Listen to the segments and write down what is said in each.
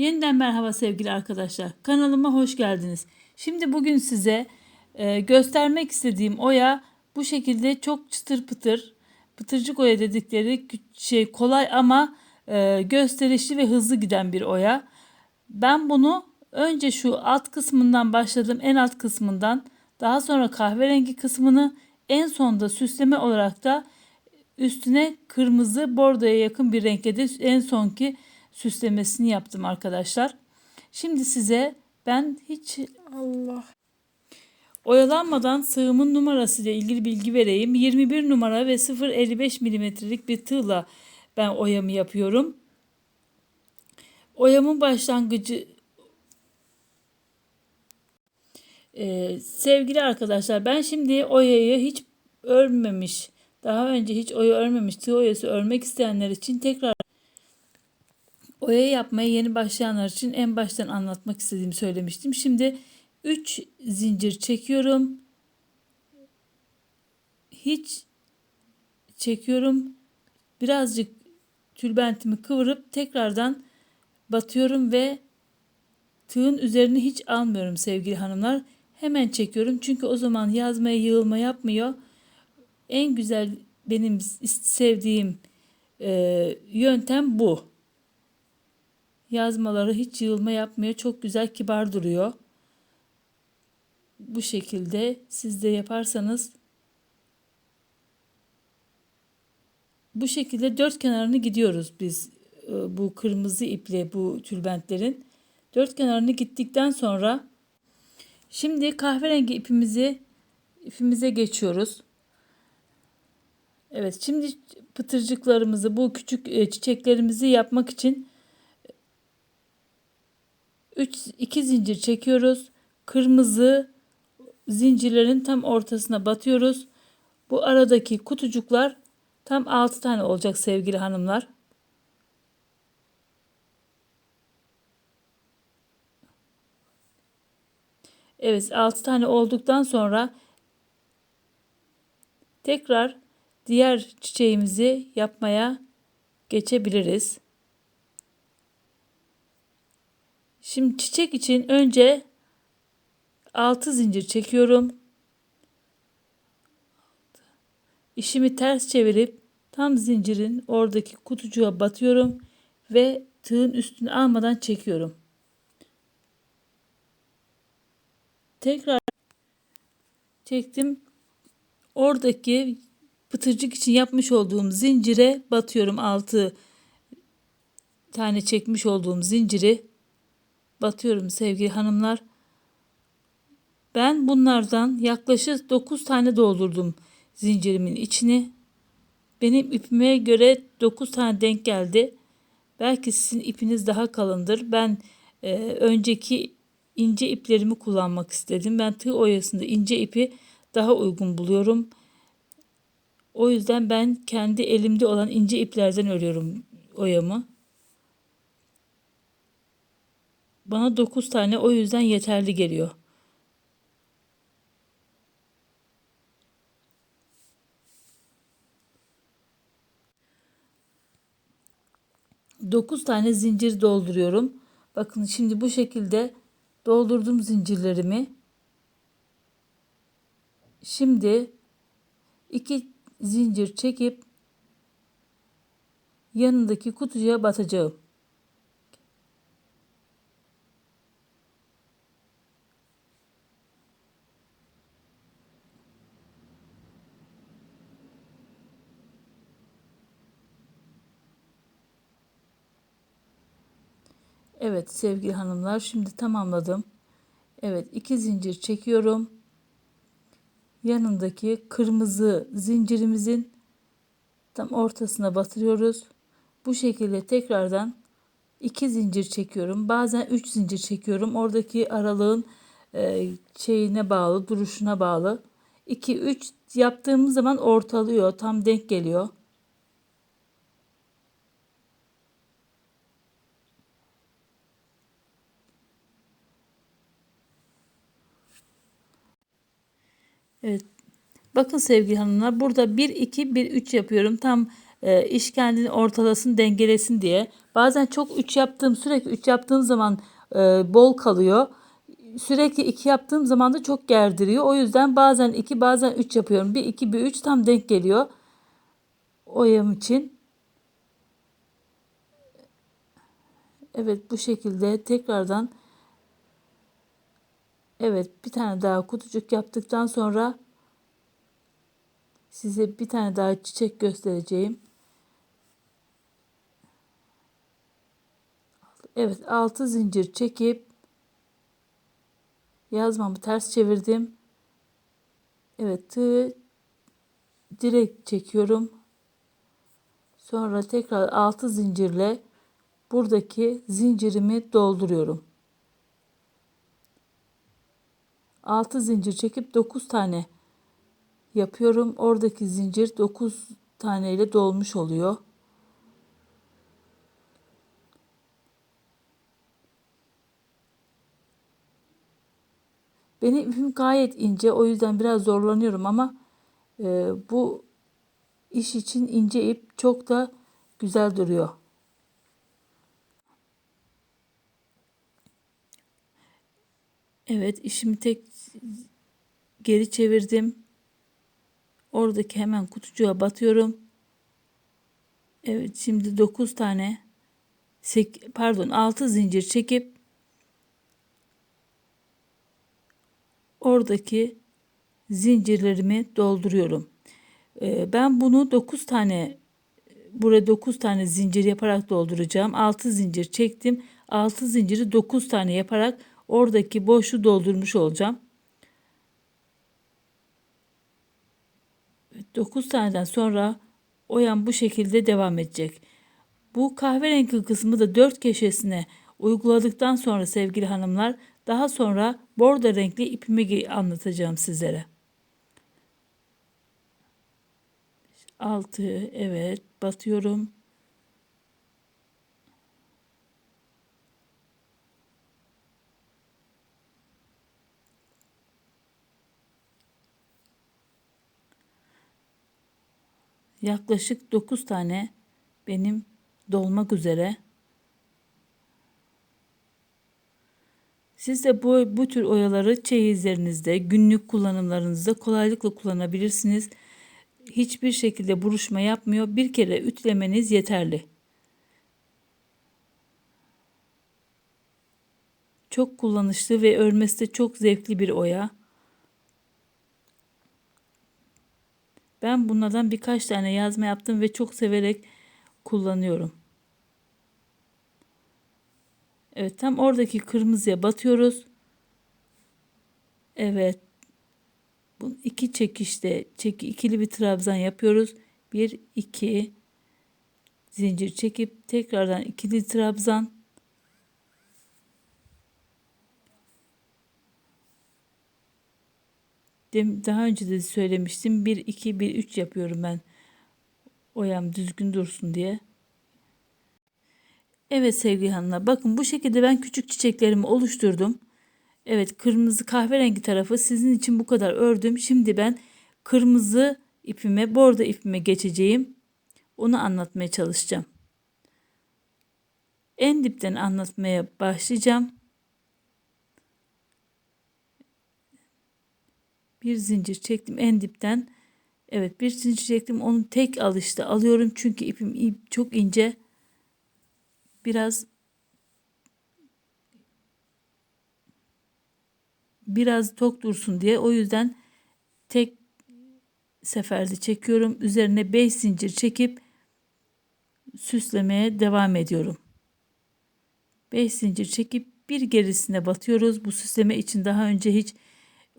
Yeniden merhaba sevgili arkadaşlar. Kanalıma hoş geldiniz. Şimdi bugün size e, göstermek istediğim oya bu şekilde çok çıtır pıtır, pıtırcık oya dedikleri şey kolay ama e, gösterişli ve hızlı giden bir oya. Ben bunu önce şu alt kısmından başladım, en alt kısmından. Daha sonra kahverengi kısmını, en sonda süsleme olarak da üstüne kırmızı bordoya yakın bir renkle de en sonki süslemesini yaptım arkadaşlar. Şimdi size ben hiç Allah. oyalanmadan sığımın numarası ile ilgili bilgi vereyim. 21 numara ve 0.55 milimetrelik bir tığla ben oyamı yapıyorum. Oyamın başlangıcı Ee, sevgili arkadaşlar ben şimdi oyayı hiç örmemiş daha önce hiç oya örmemiş tığ oyası örmek isteyenler için tekrar oya yapmaya yeni başlayanlar için en baştan anlatmak istediğimi söylemiştim. Şimdi 3 zincir çekiyorum. Hiç çekiyorum. Birazcık tülbentimi kıvırıp tekrardan batıyorum ve tığın üzerini hiç almıyorum sevgili hanımlar. Hemen çekiyorum çünkü o zaman yazmaya yığılma yapmıyor. En güzel benim sevdiğim e, yöntem bu. Yazmaları hiç yığılma yapmıyor. Çok güzel kibar duruyor. Bu şekilde siz de yaparsanız bu şekilde dört kenarını gidiyoruz biz e, bu kırmızı iple bu tülbentlerin. Dört kenarını gittikten sonra şimdi kahverengi ipimizi ipimize geçiyoruz. Evet şimdi pıtırcıklarımızı bu küçük e, çiçeklerimizi yapmak için 3 2 zincir çekiyoruz. Kırmızı zincirlerin tam ortasına batıyoruz. Bu aradaki kutucuklar tam 6 tane olacak sevgili hanımlar. Evet 6 tane olduktan sonra tekrar diğer çiçeğimizi yapmaya geçebiliriz. Şimdi çiçek için önce 6 zincir çekiyorum. İşimi ters çevirip tam zincirin oradaki kutucuğa batıyorum ve tığın üstünü almadan çekiyorum. Tekrar çektim. Oradaki pıtırcık için yapmış olduğum zincire batıyorum. 6 tane çekmiş olduğum zinciri batıyorum sevgili hanımlar. Ben bunlardan yaklaşık 9 tane doldurdum zincirimin içini. Benim ipime göre 9 tane denk geldi. Belki sizin ipiniz daha kalındır. Ben e, önceki ince iplerimi kullanmak istedim. Ben tığ oyasında ince ipi daha uygun buluyorum. O yüzden ben kendi elimde olan ince iplerden örüyorum oyamı. Bana 9 tane o yüzden yeterli geliyor. Dokuz tane zincir dolduruyorum. Bakın şimdi bu şekilde doldurdum zincirlerimi. Şimdi iki zincir çekip yanındaki kutuya batacağım. Evet sevgili hanımlar şimdi tamamladım. Evet iki zincir çekiyorum. Yanındaki kırmızı zincirimizin tam ortasına batırıyoruz. Bu şekilde tekrardan iki zincir çekiyorum. Bazen üç zincir çekiyorum. Oradaki aralığın e, şeyine bağlı, duruşuna bağlı. 2 3 yaptığımız zaman ortalıyor, tam denk geliyor. Evet. Bakın sevgili hanımlar burada 1 2 1 3 yapıyorum. Tam e, iş kendini ortalasın, dengelesin diye. Bazen çok 3 yaptığım, sürekli 3 yaptığım zaman e, bol kalıyor. Sürekli 2 yaptığım zaman da çok gerdiriyor. O yüzden bazen 2 bazen 3 yapıyorum. Bir 2 bir 3 tam denk geliyor. Oyam için. Evet bu şekilde tekrardan Evet bir tane daha kutucuk yaptıktan sonra size bir tane daha çiçek göstereceğim. Evet 6 zincir çekip yazmamı ters çevirdim. Evet tığ direkt çekiyorum. Sonra tekrar 6 zincirle buradaki zincirimi dolduruyorum. 6 zincir çekip 9 tane yapıyorum. Oradaki zincir 9 tane ile dolmuş oluyor. Benim ipim gayet ince. O yüzden biraz zorlanıyorum ama e, bu iş için ince ip çok da güzel duruyor. Evet işimi tek geri çevirdim. Oradaki hemen kutucuğa batıyorum. Evet şimdi 9 tane pardon 6 zincir çekip oradaki zincirlerimi dolduruyorum. Ee, ben bunu 9 tane buraya 9 tane zincir yaparak dolduracağım. 6 zincir çektim. 6 zinciri 9 tane yaparak oradaki boşluğu doldurmuş olacağım. 9 taneden sonra oyan bu şekilde devam edecek. Bu kahverengi kısmı da dört köşesine uyguladıktan sonra sevgili hanımlar daha sonra bordo renkli ipimi anlatacağım sizlere. 6 evet batıyorum. Yaklaşık 9 tane benim dolmak üzere. Siz de bu, bu tür oyaları çeyizlerinizde, günlük kullanımlarınızda kolaylıkla kullanabilirsiniz. Hiçbir şekilde buruşma yapmıyor. Bir kere ütlemeniz yeterli. Çok kullanışlı ve örmesi de çok zevkli bir oya. Ben bunlardan birkaç tane yazma yaptım ve çok severek kullanıyorum. Evet tam oradaki kırmızıya batıyoruz. Evet. Bu iki çekişte çeki ikili bir trabzan yapıyoruz. Bir iki zincir çekip tekrardan ikili trabzan daha önce de söylemiştim. 1 2 1 3 yapıyorum ben. Oyam düzgün dursun diye. Evet sevgili hanımlar bakın bu şekilde ben küçük çiçeklerimi oluşturdum. Evet kırmızı kahverengi tarafı sizin için bu kadar ördüm. Şimdi ben kırmızı ipime bordo ipime geçeceğim. Onu anlatmaya çalışacağım. En dipten anlatmaya başlayacağım. Bir zincir çektim en dipten. Evet bir zincir çektim onu tek alışta alıyorum çünkü ipim ip çok ince. Biraz biraz tok dursun diye o yüzden tek seferde çekiyorum. Üzerine 5 zincir çekip süslemeye devam ediyorum. 5 zincir çekip bir gerisine batıyoruz. Bu süsleme için daha önce hiç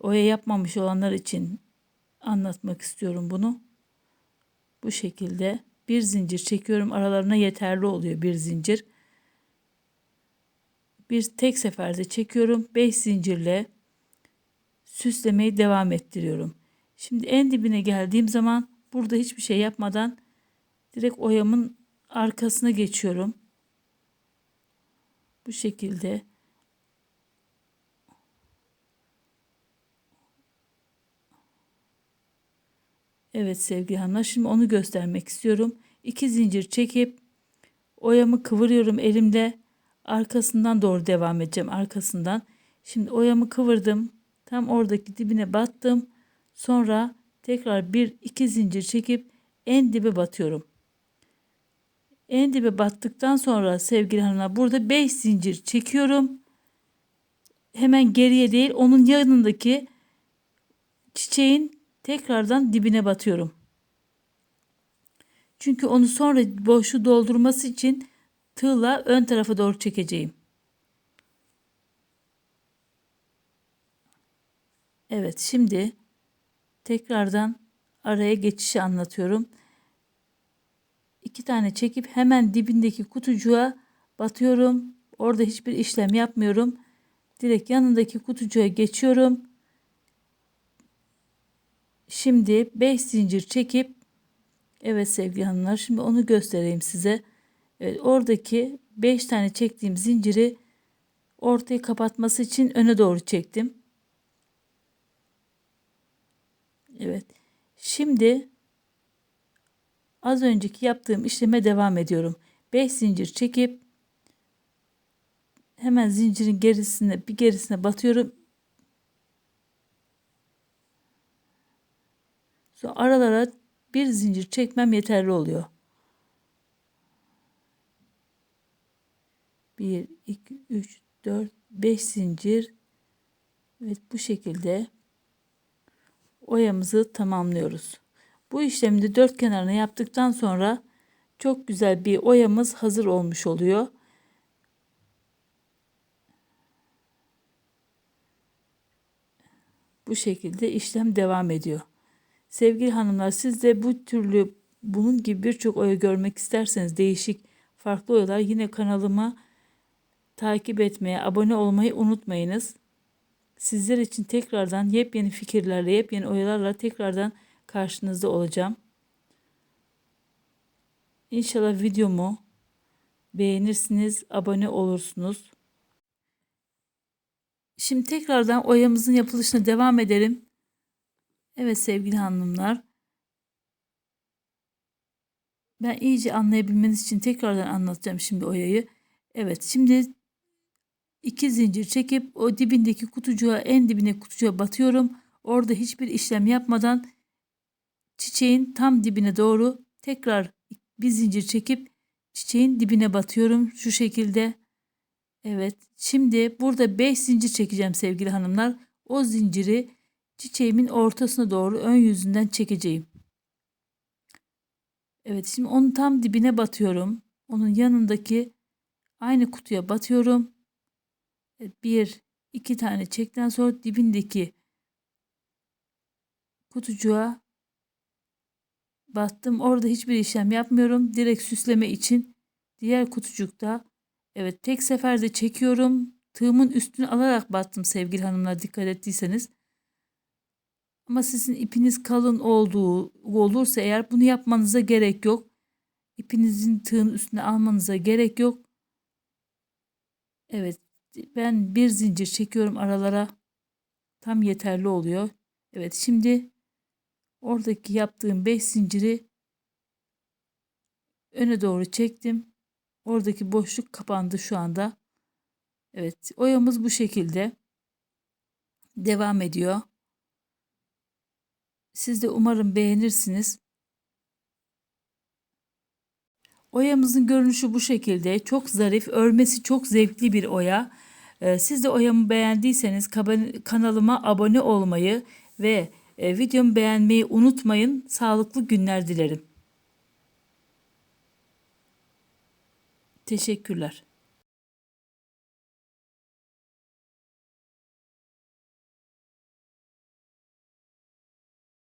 oya yapmamış olanlar için anlatmak istiyorum bunu. Bu şekilde bir zincir çekiyorum. Aralarına yeterli oluyor bir zincir. Bir tek seferde çekiyorum. 5 zincirle süslemeyi devam ettiriyorum. Şimdi en dibine geldiğim zaman burada hiçbir şey yapmadan direkt oyamın arkasına geçiyorum. Bu şekilde Evet sevgili hanımlar şimdi onu göstermek istiyorum. iki zincir çekip oyamı kıvırıyorum elimde. Arkasından doğru devam edeceğim arkasından. Şimdi oyamı kıvırdım. Tam oradaki dibine battım. Sonra tekrar bir iki zincir çekip en dibe batıyorum. En dibe battıktan sonra sevgili hanımlar burada 5 zincir çekiyorum. Hemen geriye değil onun yanındaki çiçeğin tekrardan dibine batıyorum. Çünkü onu sonra boşu doldurması için tığla ön tarafa doğru çekeceğim. Evet şimdi tekrardan araya geçişi anlatıyorum. İki tane çekip hemen dibindeki kutucuğa batıyorum. Orada hiçbir işlem yapmıyorum. Direkt yanındaki kutucuğa geçiyorum. Şimdi 5 zincir çekip evet sevgili hanımlar şimdi onu göstereyim size. Evet, oradaki 5 tane çektiğim zinciri ortayı kapatması için öne doğru çektim. Evet. Şimdi az önceki yaptığım işleme devam ediyorum. 5 zincir çekip hemen zincirin gerisine bir gerisine batıyorum. Aralara bir zincir çekmem yeterli oluyor. 1 2 3 4 5 zincir. Evet bu şekilde oyamızı tamamlıyoruz. Bu işlemi dört kenarına yaptıktan sonra çok güzel bir oyamız hazır olmuş oluyor. Bu şekilde işlem devam ediyor. Sevgili hanımlar siz de bu türlü bunun gibi birçok oya görmek isterseniz değişik farklı oyalar yine kanalıma takip etmeye, abone olmayı unutmayınız. Sizler için tekrardan yepyeni fikirlerle, yepyeni oyalarla tekrardan karşınızda olacağım. İnşallah videomu beğenirsiniz, abone olursunuz. Şimdi tekrardan oyamızın yapılışına devam edelim. Evet sevgili hanımlar. Ben iyice anlayabilmeniz için tekrardan anlatacağım şimdi oyayı. Evet şimdi iki zincir çekip o dibindeki kutucuğa en dibine kutucuğa batıyorum. Orada hiçbir işlem yapmadan çiçeğin tam dibine doğru tekrar bir zincir çekip çiçeğin dibine batıyorum şu şekilde. Evet şimdi burada 5 zincir çekeceğim sevgili hanımlar. O zinciri çiçeğimin ortasına doğru ön yüzünden çekeceğim. Evet şimdi onun tam dibine batıyorum. Onun yanındaki aynı kutuya batıyorum. Evet, bir iki tane çekten sonra dibindeki kutucuğa battım. Orada hiçbir işlem yapmıyorum. Direkt süsleme için diğer kutucukta evet tek seferde çekiyorum. Tığımın üstünü alarak battım sevgili hanımlar dikkat ettiyseniz. Ama sizin ipiniz kalın olduğu olursa eğer bunu yapmanıza gerek yok. İpinizin tığın üstüne almanıza gerek yok. Evet ben bir zincir çekiyorum aralara. Tam yeterli oluyor. Evet şimdi oradaki yaptığım 5 zinciri öne doğru çektim. Oradaki boşluk kapandı şu anda. Evet oyamız bu şekilde devam ediyor. Siz de umarım beğenirsiniz. Oyamızın görünüşü bu şekilde. Çok zarif, örmesi çok zevkli bir oya. Ee, siz de oyamı beğendiyseniz kanalıma abone olmayı ve e, videomu beğenmeyi unutmayın. Sağlıklı günler dilerim. Teşekkürler.